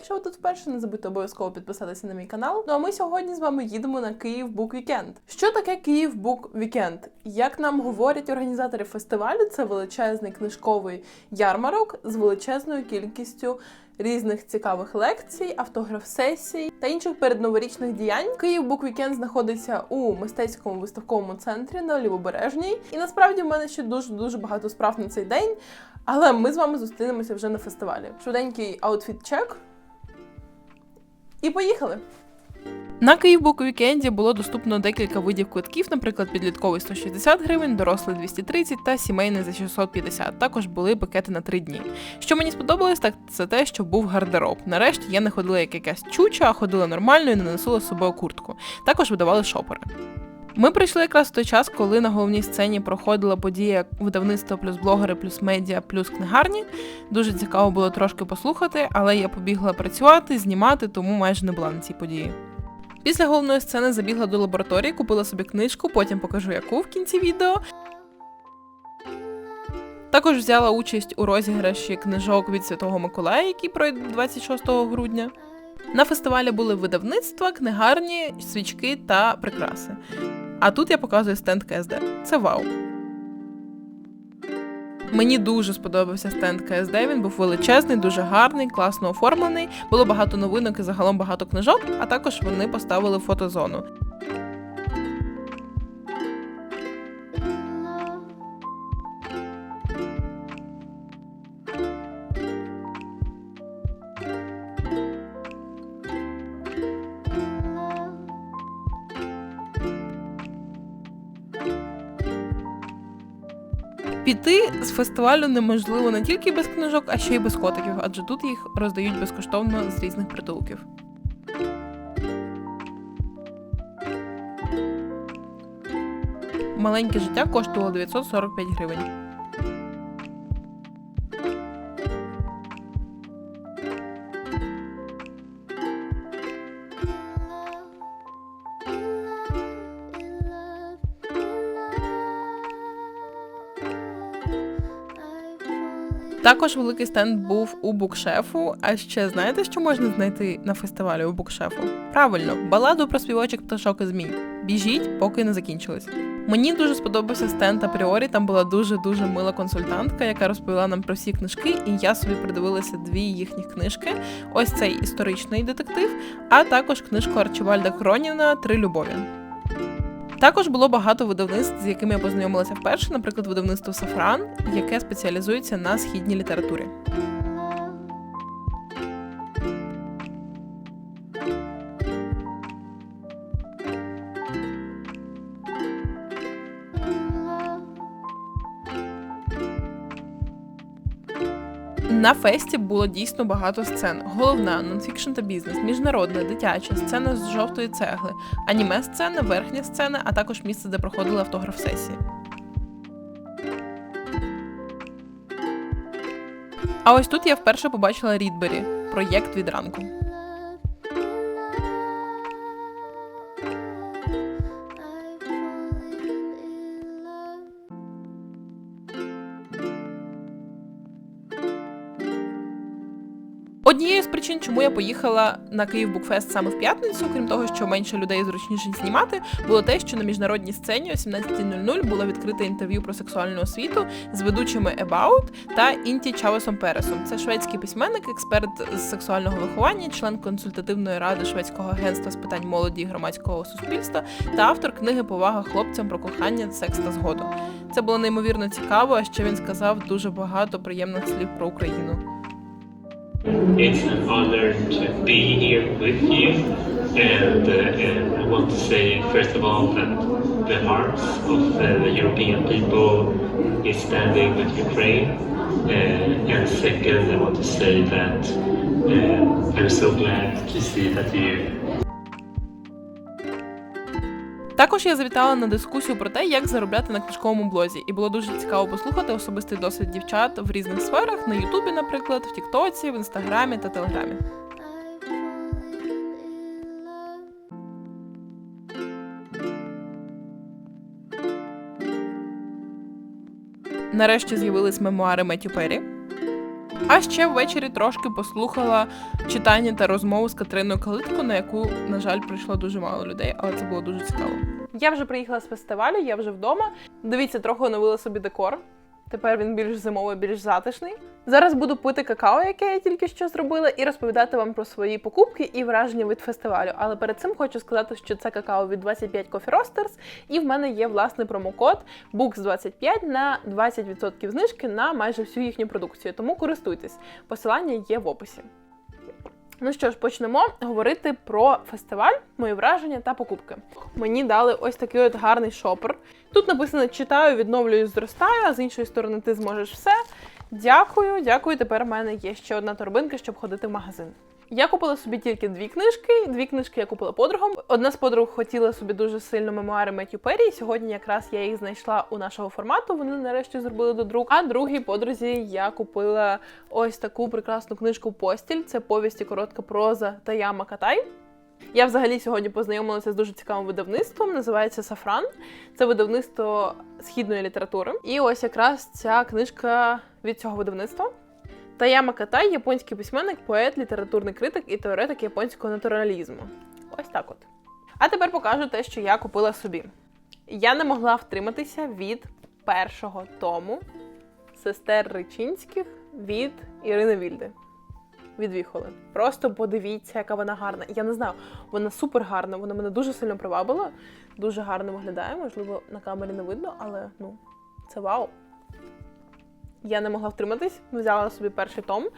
Якщо ви тут вперше, не забудьте обов'язково підписатися на мій канал. Ну а ми сьогодні з вами їдемо на Київ Бук Вікенд. Що таке Київ Бук Вікенд? Як нам говорять організатори фестивалю, це величезний книжковий ярмарок з величезною кількістю. Різних цікавих лекцій, автограф-сесій та інших передноворічних діянь. Київ Бук Вікенд знаходиться у мистецькому виставковому центрі на Лівобережній. І насправді в мене ще дуже дуже багато справ на цей день. Але ми з вами зустрінемося вже на фестивалі. Швиденький аутфіт-чек. І поїхали! На Київбук вікенді було доступно декілька видів квитків, наприклад, підлітковий 160 гривень, дорослий 230 та сімейний за 650. Також були пакети на 3 дні. Що мені сподобалось, так це те, що був гардероб. Нарешті я не ходила як якась чуча, а ходила нормально і не носила з собою куртку. Також видавали шопери. Ми прийшли якраз в той час, коли на головній сцені проходила подія видавництво плюс блогери, плюс медіа, плюс книгарні. Дуже цікаво було трошки послухати, але я побігла працювати, знімати, тому майже не була на цій події. Після головної сцени забігла до лабораторії, купила собі книжку, потім покажу яку в кінці відео. Також взяла участь у розіграші книжок від Святого Миколая, який пройде 26 грудня. На фестивалі були видавництва, книгарні, свічки та прикраси. А тут я показую стенд КСД. Це вау. Мені дуже сподобався стенд КСД. Він був величезний, дуже гарний, класно оформлений. Було багато новинок і загалом багато книжок, а також вони поставили фотозону. Піти з фестивалю неможливо не тільки без книжок, а ще й без котиків, адже тут їх роздають безкоштовно з різних притулків. Маленьке життя коштувало 945 гривень. Також великий стенд був у букшефу. А ще знаєте, що можна знайти на фестивалі у букшефу? Правильно, баладу про співочок пташок і змій. Біжіть, поки не закінчилось. Мені дуже сподобався стенд апріорі. Там була дуже дуже мила консультантка, яка розповіла нам про всі книжки, і я собі придивилася дві їхні книжки. Ось цей історичний детектив, а також книжку Арчибальда Хроніна Три любові. Також було багато видавництв, з якими я познайомилася вперше, наприклад, видавництво Сафран, яке спеціалізується на східній літературі. На фесті було дійсно багато сцен. Головна нонфікшн та бізнес, міжнародна, дитяча, сцена з жовтої цегли, аніме сцена, верхня сцена, а також місце, де проходили автограф сесії. А ось тут я вперше побачила Рідбері проєкт від ранку. Чому я поїхала на Київ Букфест саме в п'ятницю, крім того, що менше людей зручніше знімати, було те, що на міжнародній сцені о 17.00 було відкрите інтерв'ю про сексуальну освіту з ведучими About та Інті Чавесом Пересом. Це шведський письменник, експерт з сексуального виховання, член консультативної ради шведського агентства з питань молоді і громадського суспільства та автор книги Повага хлопцям про кохання, секс та згоду. Це було неймовірно цікаво. А ще він сказав дуже багато приємних слів про Україну. It's an honor to be here with you, and, uh, and I want to say first of all that the hearts of uh, the European people is standing with Ukraine, uh, and second, I want to say that uh, I'm so glad to see that you Також я завітала на дискусію про те, як заробляти на книжковому блозі, і було дуже цікаво послухати особистий досвід дівчат в різних сферах на Ютубі, наприклад, в Тіктоці, в Інстаграмі та Телеграмі. Нарешті з'явились мемуари Меттю Перрі. А ще ввечері трошки послухала читання та розмову з Катериною Калитко, на яку, на жаль, прийшло дуже мало людей, але це було дуже цікаво. Я вже приїхала з фестивалю, я вже вдома. Дивіться, трохи оновила собі декор. Тепер він більш зимовий, більш затишний. Зараз буду пити какао, яке я тільки що зробила, і розповідати вам про свої покупки і враження від фестивалю. Але перед цим хочу сказати, що це какао від 25 Coffee Roasters, і в мене є власний промокод BOOKS25 на 20% знижки на майже всю їхню продукцію. Тому користуйтесь. Посилання є в описі. Ну що ж, почнемо говорити про фестиваль, мої враження та покупки. Мені дали ось такий от гарний шопер. Тут написано читаю, відновлюю, зростаю, а з іншої сторони ти зможеш все. Дякую, дякую. Тепер в мене є ще одна торбинка, щоб ходити в магазин. Я купила собі тільки дві книжки. Дві книжки я купила подругам. Одна з подруг хотіла собі дуже сильно мемуари Меттю Перрі. і Сьогодні якраз я їх знайшла у нашого формату. Вони нарешті зробили до друк. А другій подрузі я купила ось таку прекрасну книжку Постіль. Це повісті коротка проза Таяма Катай. Я взагалі сьогодні познайомилася з дуже цікавим видавництвом. Називається Сафран. Це видавництво східної літератури. І ось якраз ця книжка від цього видавництва. Таяма Катай японський письменник, поет, літературний критик і теоретик японського натуралізму. Ось так от. А тепер покажу те, що я купила собі. Я не могла втриматися від першого тому сестер Ричинських від Ірини Вільди. Від Віхоли. Просто подивіться, яка вона гарна. Я не знаю, вона супер гарна, вона мене дуже сильно привабила, дуже гарно виглядає. Можливо, на камері не видно, але ну, це вау. Я не могла втриматись, взяла собі перший том.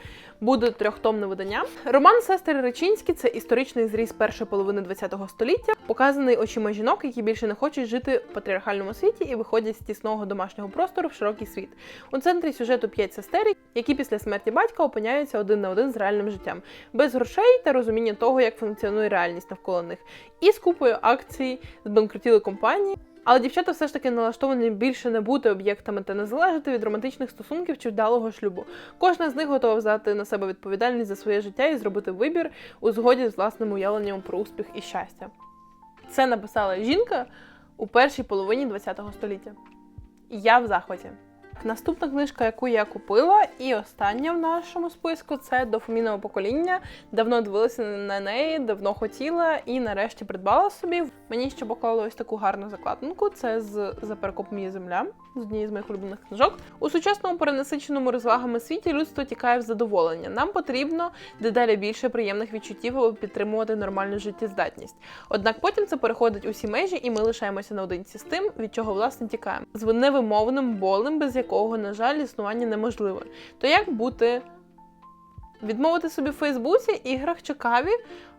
Буде трьохтомне видання. Роман Сестри Речинські це історичний зріз першої половини ХХ століття, показаний очима жінок, які більше не хочуть жити в патріархальному світі і виходять з тісного домашнього простору в широкий світ. У центрі сюжету п'ять сестер, які після смерті батька опиняються один на один з реальним життям, без грошей та розуміння того, як функціонує реальність навколо них, і з купою акцій збанкрутіли компанії. Але дівчата все ж таки налаштовані більше не бути об'єктами та не залежати від романтичних стосунків чи вдалого шлюбу. Кожна з них готова взяти на себе відповідальність за своє життя і зробити вибір у згоді з власним уявленням про успіх і щастя. Це написала жінка у першій половині ХХ століття. Я в захваті. Наступна книжка, яку я купила, і остання в нашому списку це дофамінове покоління. Давно дивилася на неї, давно хотіла і нарешті придбала собі. Мені ще поклали ось таку гарну закладинку. Це з за перекоп земля з однієї з моїх улюблених книжок. У сучасному перенасиченому розвагами світі людство тікає в задоволення. Нам потрібно дедалі більше приємних відчуттів, аби підтримувати нормальну життєздатність. Однак потім це переходить усі межі, і ми лишаємося наодинці з тим, від чого власне тікаємо. З невимовним болем, без якого, на жаль, існування неможливе. То як бути? Відмовити собі в Фейсбуці, іграх чи каві,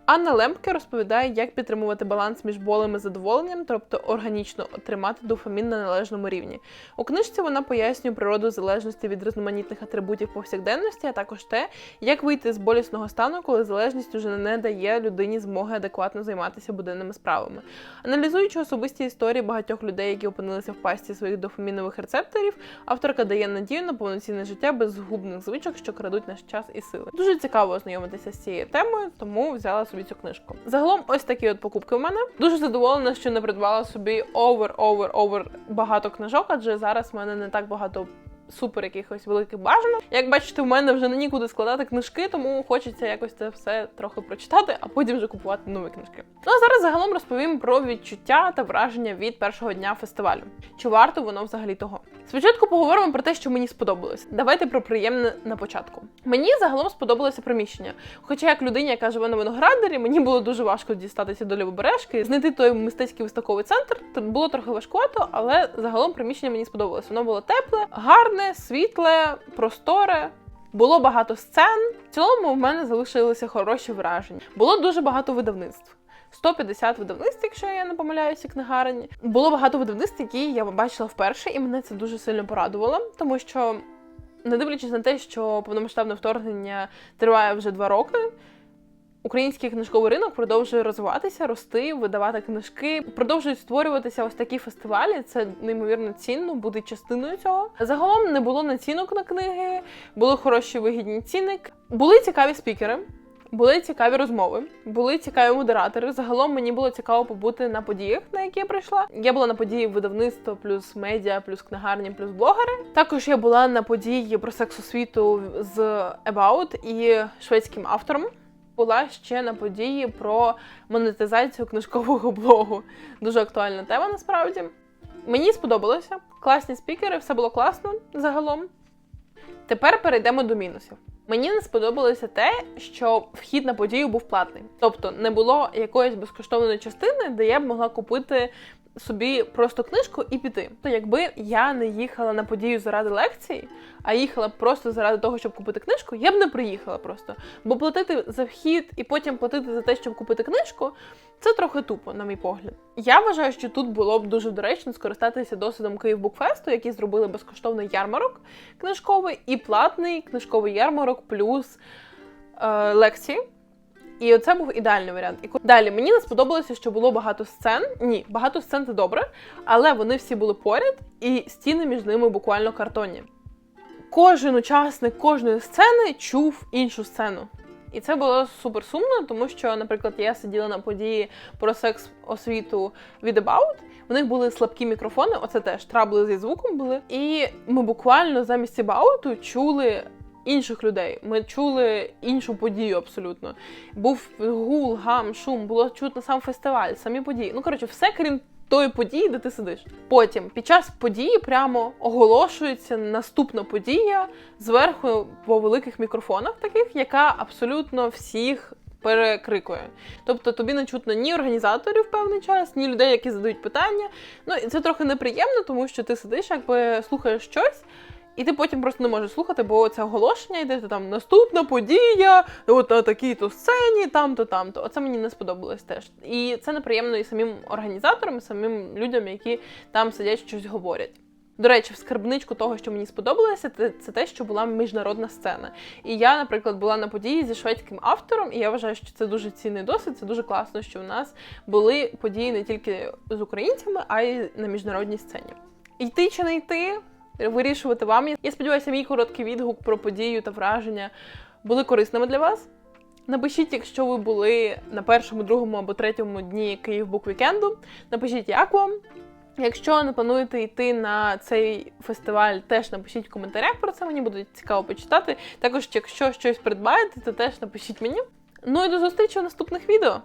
Анна Лемпке розповідає, як підтримувати баланс між болем і задоволенням, тобто органічно отримати дофамін на належному рівні. У книжці вона пояснює природу залежності від різноманітних атрибутів повсякденності, а також те, як вийти з болісного стану, коли залежність уже не дає людині змоги адекватно займатися буденними справами. Аналізуючи особисті історії багатьох людей, які опинилися в пасті своїх дофамінових рецепторів, авторка дає надію на повноцінне життя без згубних звичок, що крадуть наш час і сили. Дуже цікаво ознайомитися з цією темою, тому взяла собі цю книжку. Загалом, ось такі от покупки в мене. Дуже задоволена, що не придбала собі овер, овер, овер багато книжок, адже зараз в мене не так багато. Супер якихось великих бажанок. Як бачите, в мене вже не нікуди складати книжки, тому хочеться якось це все трохи прочитати, а потім вже купувати нові книжки. Ну а зараз загалом розповім про відчуття та враження від першого дня фестивалю. Чи варто воно взагалі того? Спочатку поговоримо про те, що мені сподобалось. Давайте про приємне на початку. Мені загалом сподобалося приміщення. Хоча, як людині, яка живе на виноградарі, мені було дуже важко дістатися до Лівобережки, знайти той мистецький виставковий центр. Було трохи важкувато, але загалом приміщення мені сподобалось. Воно було тепле, гарне, світле, просторе. Було багато сцен. В цілому в мене залишилися хороші враження. Було дуже багато видавництв. 150 видавництв, якщо я не помиляюся, книгарень. Було багато видавництв, які я бачила вперше, і мене це дуже сильно порадувало, тому що, не дивлячись на те, що повномасштабне вторгнення триває вже два роки. Український книжковий ринок продовжує розвиватися, рости, видавати книжки, продовжують створюватися ось такі фестивалі. Це неймовірно цінно, бути частиною цього. Загалом не було націнок на книги, були хороші вигідні ціни. Були цікаві спікери. Були цікаві розмови, були цікаві модератори. Загалом мені було цікаво побути на подіях, на які я прийшла. Я була на події видавництво, плюс медіа, плюс книгарні, плюс блогери. Також я була на події про секс-освіту з About і шведським автором. Була ще на події про монетизацію книжкового блогу. Дуже актуальна тема насправді. Мені сподобалося. Класні спікери, все було класно загалом. Тепер перейдемо до мінусів. Мені не сподобалося те, що вхід на подію був платний. Тобто не було якоїсь безкоштовної частини, де я б могла купити собі просто книжку і піти. То якби я не їхала на подію заради лекції, а їхала просто заради того, щоб купити книжку, я б не приїхала просто. Бо платити за вхід і потім платити за те, щоб купити книжку, це трохи тупо, на мій погляд. Я вважаю, що тут було б дуже доречно скористатися досвідом Київ Букфесту, які зробили безкоштовний ярмарок книжковий і платний книжковий ярмарок плюс е, лекції. І оце був ідеальний варіант. І далі мені не сподобалося, що було багато сцен. Ні, багато сцен це добре, але вони всі були поряд, і стіни між ними буквально картонні. Кожен учасник кожної сцени чув іншу сцену. І це було супер сумно, тому що, наприклад, я сиділа на події про секс освіту від About, у них були слабкі мікрофони, оце теж трабли зі звуком були. І ми буквально замість About чули інших людей. Ми чули іншу подію абсолютно. Був гул, гам, шум, було чутно сам фестиваль, самі події. Ну коротше, все крім тої події, де ти сидиш. Потім під час події прямо оголошується наступна подія зверху по великих мікрофонах, таких, яка абсолютно всіх. Перекрикує, тобто тобі не чутно ні організаторів певний час, ні людей, які задають питання. Ну і це трохи неприємно, тому що ти сидиш, якби слухаєш щось, і ти потім просто не можеш слухати, бо це оголошення йде то там наступна подія, от на такій-то сцені, там-то, там-то. Оце мені не сподобалось теж. І це неприємно і самим організаторам, і самим людям, які там сидять, щось говорять. До речі, в скарбничку того, що мені сподобалося, це, це те, що була міжнародна сцена. І я, наприклад, була на події зі шведським автором, і я вважаю, що це дуже цінний досвід. Це дуже класно, що у нас були події не тільки з українцями, а й на міжнародній сцені. Йти чи не йти, вирішувати вам. Я сподіваюся, мій короткий відгук про подію та враження були корисними для вас. Напишіть, якщо ви були на першому, другому або третьому дні Київ Бук Вікенду. Напишіть, як вам. Якщо не плануєте йти на цей фестиваль, теж напишіть в коментарях про це. Мені буде цікаво почитати. Також, якщо щось придбаєте, то теж напишіть мені. Ну і до зустрічі у наступних відео.